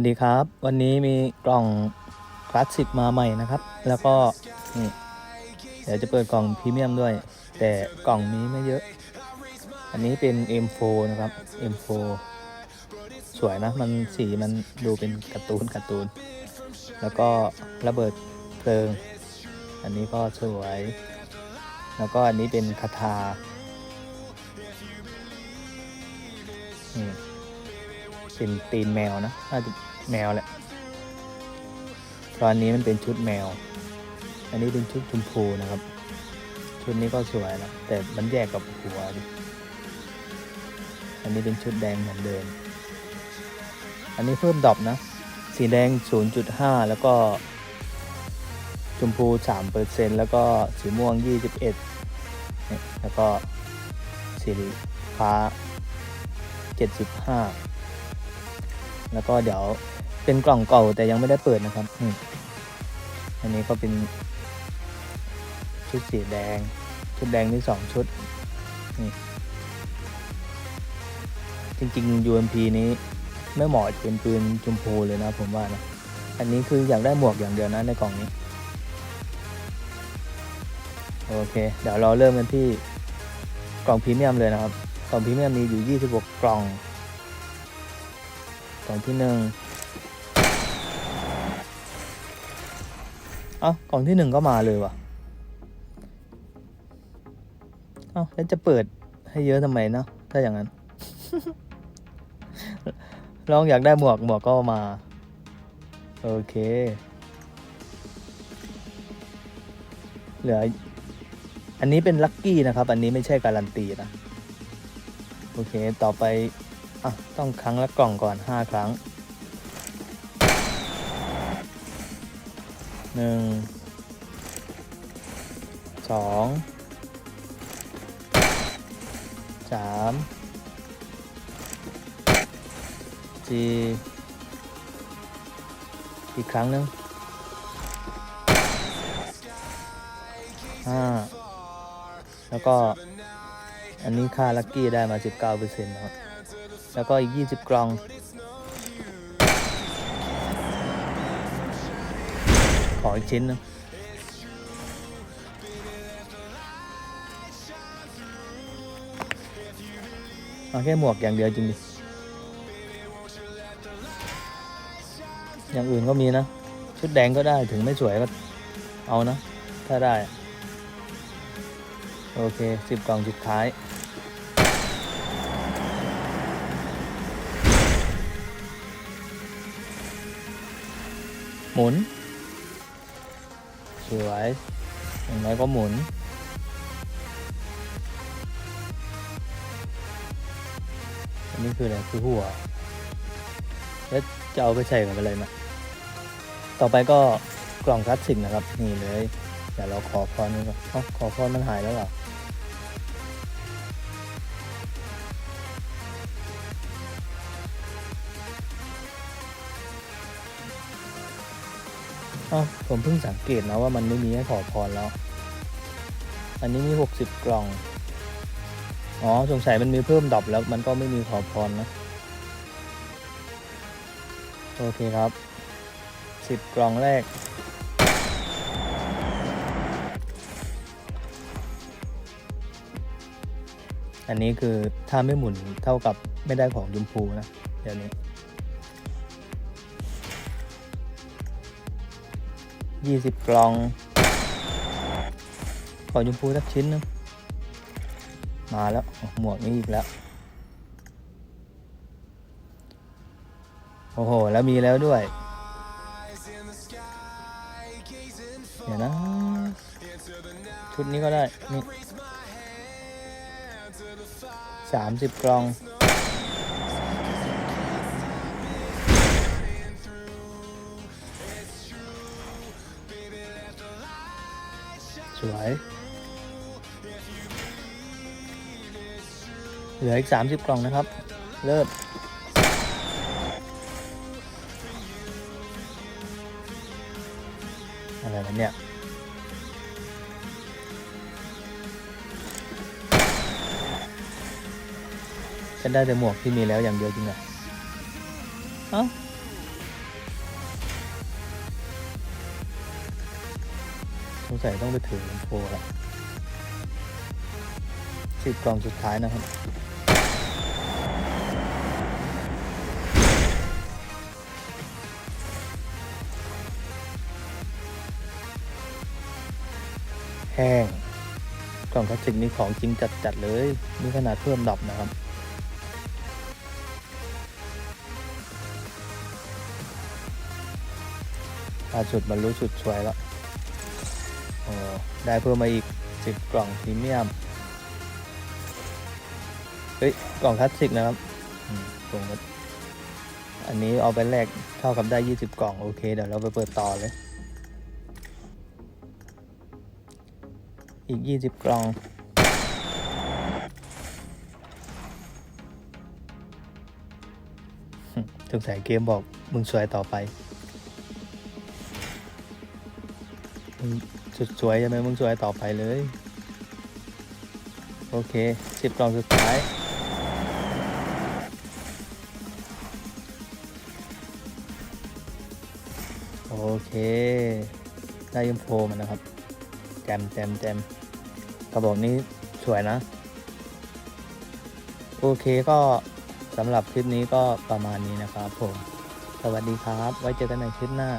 วัสดีครับ วันนี้มีกล่องคลาสสิกมาใหม่นะครับ แล้วก็นี่เดี๋ยวจะเปิดกล่องพรีเมียมด้วย แต่กล่องนี้ไม่เยอะ อันนี้เป็น M4 นะครับ M4 สวยนะ มันสีมันดูเป็นการ์ตูนการ์ตูน แล้วก็ระเบิดเพลิง อันนี้ก็สวย แล้วก็อันนี้เป็นคาถานี่เป็นตีนแมวนะน่าจะ แมวแหละ ตอนนี้มันเป็นชุดแมว อันนี้เป็นชุดชมพูนะครับ ชุดนี้ก็สวยนะแต่มันแยกกับหัวดิ อันนี้เป็นชุดแดงเหมือนเดิม อันนี้เพิ่มดอปนะ สีแดง 0.5 แล้วก็ชมพู 3%แล้วก็สีม่วง 21เนี่ยแล้วก็สีฟ้า 75 แล้วก็เดี๋ยว เป็นกล่องเก่าแต่ยังไม่ได้เปิดนะครับนี่อันนี้ก็เป็น ชุดสีแดง ชุดแดงที่สองชุดนี่จริงๆ UMP นี้ไม่เหมาะเป็นปืนชมพูเลยนะผมว่านะ อันนี้คืออยากได้หมวกอย่างเดียวนะในกล่องนี้ โอเค เดี๋ยวเราเริ่มกันที่กล่องพรีเมียมเลยนะครับ กล่องพรีเมียมมีอยู่ 26 กล่อง กล่องที่หนึ่ง เอ้ากล่องที่หนึ่งก็มาเลยว่ะ เอ้าแล้วจะเปิดให้เยอะทำไมเนาะถ้าอย่างนั้น ลองอยากได้หมวกหมวกก็มา โอเค เหลือ อันนี้เป็นลัคกี้นะครับ อันนี้ไม่ใช่การันตีนะ โอเค ต่อไป อะ ต้องครั้งละกล่องก่อนห้าครั้ง หนึ่งสองสามสี่อีกครั้งหนึ่งห้าแล้วก็อันนี้ค่าลัคกี้ได้มา 19%นะครับ แล้วก็อีก 20 กล่อง ขออีกชิ้นนึงเอาแค่หมวกอย่างเดียวจริงดิ อย่างอื่นก็มีนะ ชุดแดงก็ได้ถึงไม่สวยก็เอานะ ถ้าได้ โอเค10กล่องสุดท้าย หมุน สวยอย่างน้อยก็หมุน อันนี้คืออะไร คือหัว แล้วจะเอาไปใส่กับอะไรนะต่อไปก็กล่องคลาสสิกนะครับ นี่เลย เดี๋ยวเราขอพรนี่ก่อนขอพรมันหายแล้วเหรอ เอ้าผมเพิ่งสังเกตนะว่ามันไม่มีให้ขอพรแล้ว อันนี้มีหกสิบกล่อง อ๋อสงสัยมันมีเพิ่มดอปแล้วมันก็ไม่มีขอพรนะ โอเคครับสิบกล่องแรก อันนี้คือถ้าไม่หมุนเท่ากับไม่ได้ของชมพูนะ เดี๋ยวนี้ ยี่สิบกล่อง ขอชมพูสักชิ้นนึง มาแล้ว หมวกนี้อีกแล้ว โอ้โห แล้วมีแล้วด้วย เดี๋ยวนะ ชุดนี้ก็ได้ นี่สามสิบกล่อง สวย เหลืออีกสามสิบกล่องนะครับ เริ่มอะไรวะเนี่ยฉันได้แต่หมวกที่มีแล้วอย่างเดียวจริงเหรอเอ้า สัยต้องไปถือโฟละสิบกล่องสุดท้ายนะครับ แห้ง กล่องพลาสติกนี่ของจริงจัดๆเลยนี่ขนาดเพิ่มดับนะครับล่าสุดบรรลุสุดสวยแล้ว โอ้ได้เพิ่มมาอีก 10 กล่องพรีเมียม เฮ้ย กล่องคลาสสิกนะครับตรงนั้อันนี้เอาไปแลกเท่ากับได้ 20 กล่อง โอเค เดี๋ยวเราไปเปิดต่อเลย อีก 20 กล่องสงสัยเกมบอกมึงสวยต่อไป สุดสวยใช่ไหมมึงสวยต่อไปเลย โอเคสิบกล่องสุดท้าย โอเค ได้ยมโฟมันนะครับ แจมแจมแจมกระบอกนี้สวยนะ โอเคก็สำหรับคลิปนี้ก็ประมาณนี้นะครับผม สวัสดีครับ ไว้เจอกันในคลิปหน้า